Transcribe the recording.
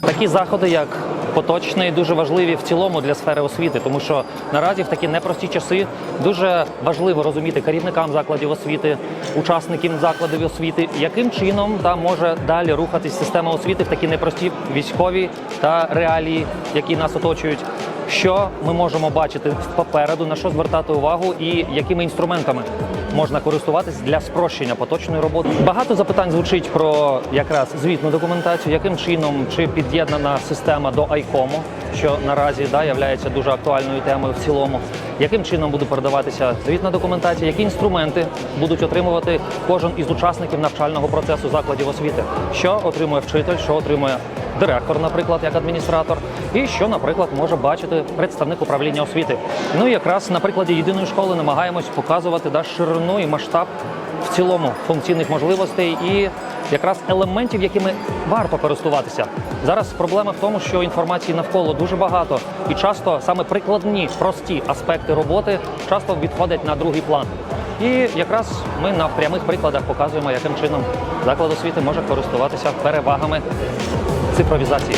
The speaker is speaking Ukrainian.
Такі заходи, як поточний, дуже важливі в цілому для сфери освіти, тому що наразі в такі непрості часи дуже важливо розуміти керівникам закладів освіти, учасникам закладів освіти, яким чином та може далі рухатись система освіти в такі непрості військові та реалії, які нас оточують. Що ми можемо бачити попереду, на що звертати увагу, і якими інструментами можна користуватись для спрощення поточної роботи. Багато запитань звучить про якраз звітну документацію, яким чином чи під'єднана система до ICOMO, що наразі да, є дуже актуальною темою в цілому. Яким чином буде передаватися звітна документація, які інструменти будуть отримувати кожен із учасників навчального процесу закладів освіти, що отримує вчитель, що отримує директор, наприклад, як адміністратор, і що, наприклад, може бачити представник управління освіти. Ну якраз на прикладі єдиної школи намагаємось показувати да, ширину і масштаб в цілому функційних можливостей і якраз елементів, якими варто користуватися. Зараз проблема в тому, що інформації навколо дуже багато, і часто саме прикладні, прості аспекти роботи часто відходять на другий план. І якраз ми на прямих прикладах показуємо, яким чином заклад освіти може користуватися перевагами цифровізації.